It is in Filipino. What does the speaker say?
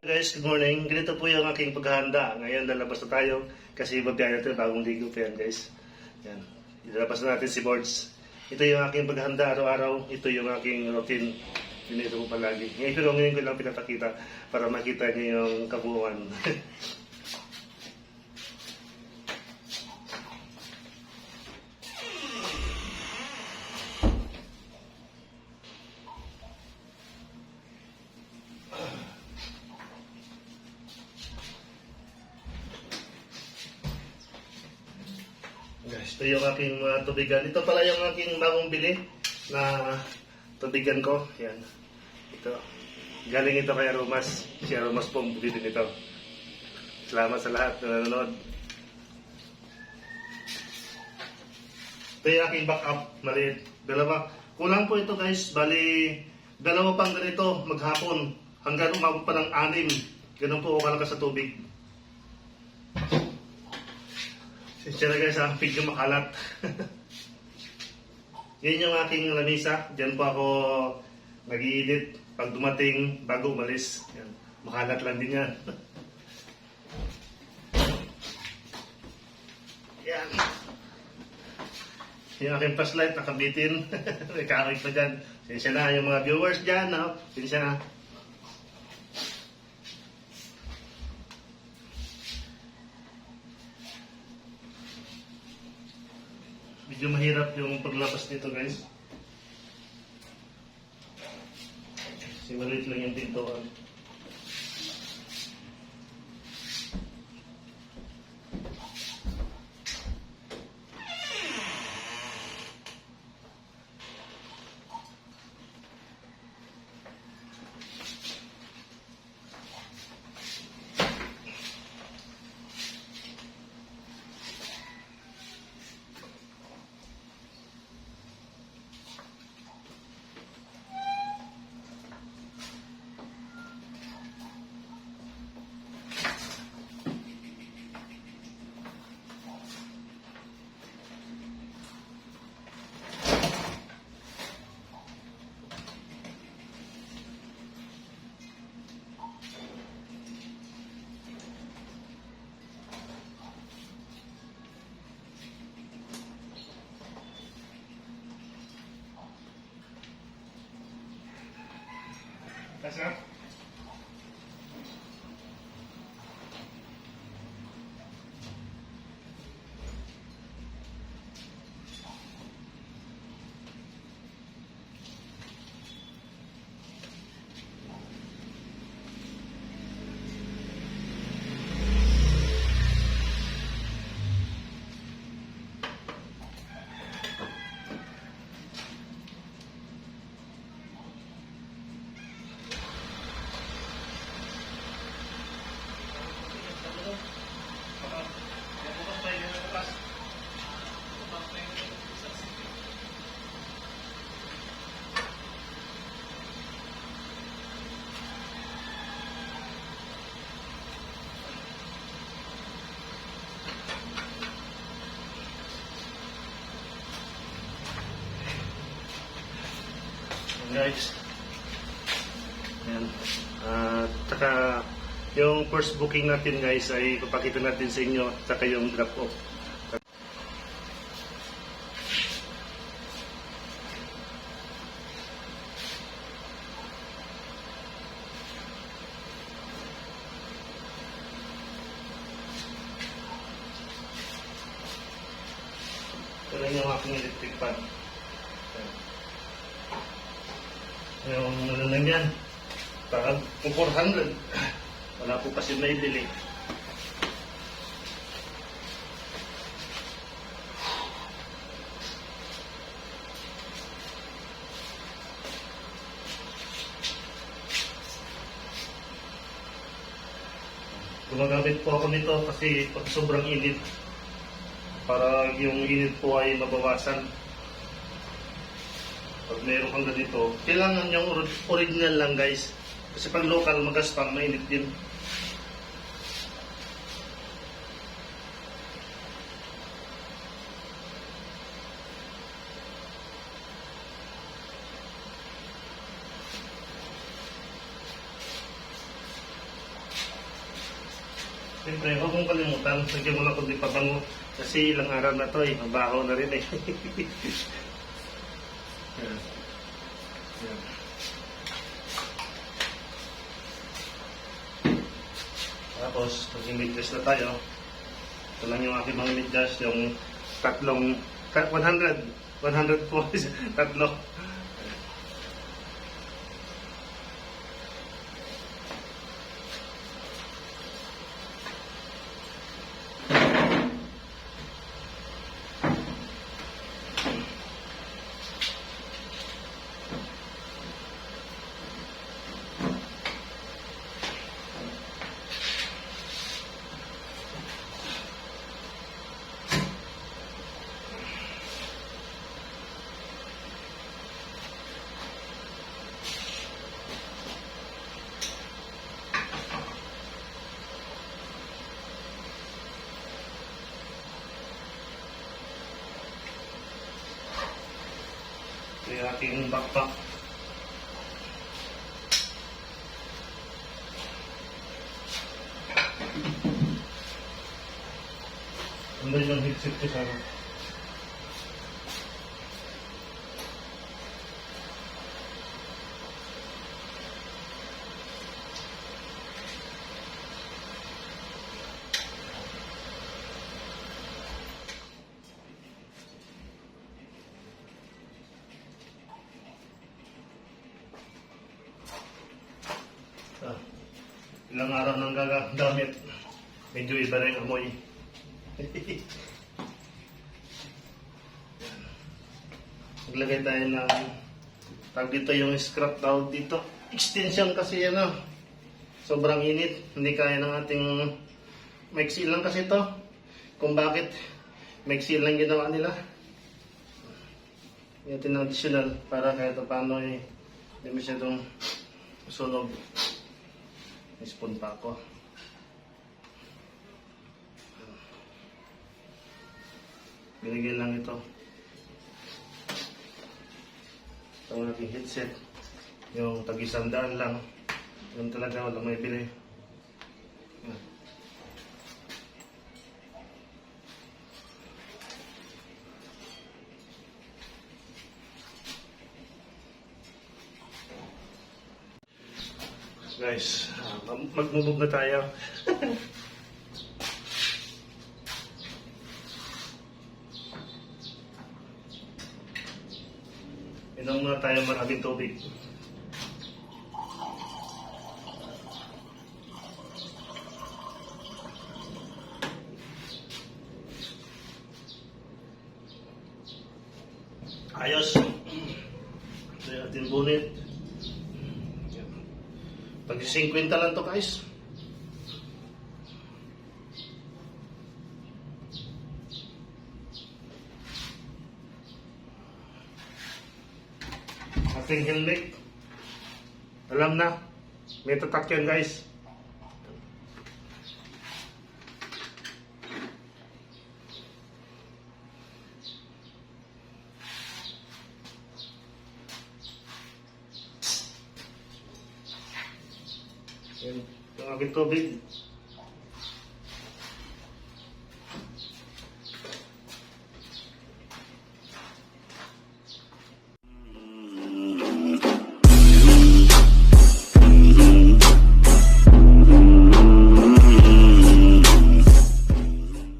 Guys, good morning. Ganito po yung aking paghahanda. Ngayon, lalabas na tayo kasi babiyahe natin bagong ligo pa yan, guys. Yan. Ilalabas na natin si Boards. Ito yung aking paghahanda araw-araw. Ito yung aking routine. Ganito ko palagi. Ngayon, pero ngayon ko lang pinapakita para makita niyo yung kabuuan. Guys, ito yung aking mga tubigan. Ito pala yung aking bagong bili na tubigan ko. Yan. Ito. Galing ito kay Aromas. Si Aromas po ang bili nito. Salamat sa lahat na nanonood. Ito yung aking backup. Maliit. Dalawa. Kulang po ito guys. Bali, dalawa pang ganito maghapon. Hanggang umabot pa ng anim. Ganun po kalakas sa tubig. Na guys, ang video makalat. Yan yung aking lamisa. Diyan po ako nag-i-edit pag dumating bago umalis. Yan. Makalat lang din yan. yan. Yung aking flashlight nakabitin. May kakit na dyan. Sinsya na yung mga viewers dyan. No? Sinsya na. Medyo mahirap yung paglabas nito guys. Kasi maliit lang yung pintuan. Kasi guys. Yan. At saka yung first booking natin guys ay papakita natin sa inyo saka yung drop off. Ito yung aking electric fan. Yan. Yung ano lang yan. Kung 400. Wala po kasi naibili. Gumagamit po ako nito kasi pag sobrang init para yung init po ay mabawasan pag meron kang ganito, kailangan yung ori- original lang guys. Kasi pag local, magaspang, mainit din. Siyempre, huwag mong kalimutan, lagyan mo lang kundi pabango. Kasi ilang araw na to eh, mabaho na rin eh. Yan. Yan. Tapos, maging midgas na tayo. Ito lang yung aking mga midgas, yung tatlong, ta- 100, 100 po, tatlo. Ito yung aking backpack. Ano yung headset ko sana? Ilang araw nang gagamit. Medyo iba na yung amoy. Maglagay tayo ng tag dito yung scrap tawag dito. Extension kasi yan ah. Sobrang init. Hindi kaya ng ating maiksi lang kasi to. Kung bakit maiksi lang ginawa nila. Yung ng additional para kahit paano eh hindi masyadong sunog. May spoon pa ako. Binigyan lang ito. Ito ang aking headset. Yung tag-isandaan lang. Yung talaga walang may bili. Yan. Guys, uh, mag-move na tayo. Inom muna tayo maraming tubig. Ayos. Ito yung ating bunit. Pag 50 lang to guys. Ating helmet. Alam na. May tatak yan guys. Yan. Yung aking tubig.